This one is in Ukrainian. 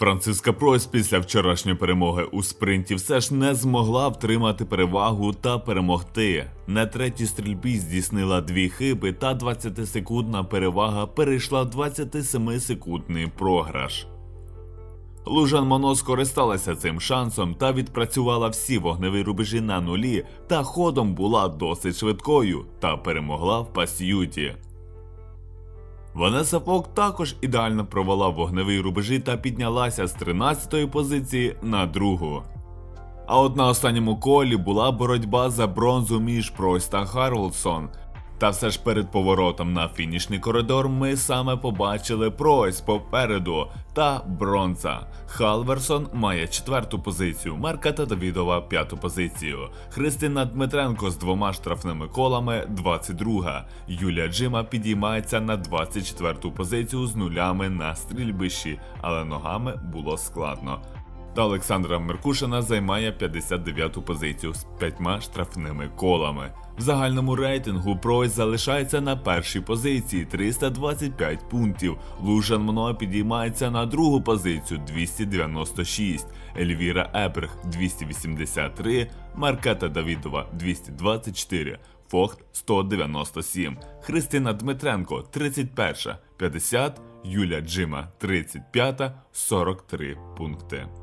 Франциска Пройс після вчорашньої перемоги у спринті все ж не змогла втримати перевагу та перемогти. На третій стрільбі здійснила дві хиби, та 20-секундна перевага перейшла в 27-секундний програш. Лужан Моно скористалася цим шансом та відпрацювала всі вогневі рубежі на нулі, та ходом була досить швидкою та перемогла в пасюті. Ванеса Фок також ідеально провела вогневі рубежі та піднялася з 13-ї позиції на другу. А от на останньому колі була боротьба за бронзу між Пройс та Харлсон. Та все ж перед поворотом на фінішний коридор ми саме побачили Пройс попереду та бронза. Халверсон має четверту позицію, Маркета Давідова п'яту позицію. Христина Дмитренко з двома штрафними колами 22. Юлія Джима підіймається на 24 позицію з нулями на стрільбищі, але ногами було складно. Та Олександра Меркушина займає 59-ту позицію з п'ятьма штрафними колами. В загальному рейтингу Пройс залишається на першій позиції 325 пунктів. Лужан Мно підіймається на другу позицію 296, Ельвіра Еберг 283, Маркета Давідова 224, Фохт 197, Христина Дмитренко 31, 50, Юля Джима 35, 43 пункти.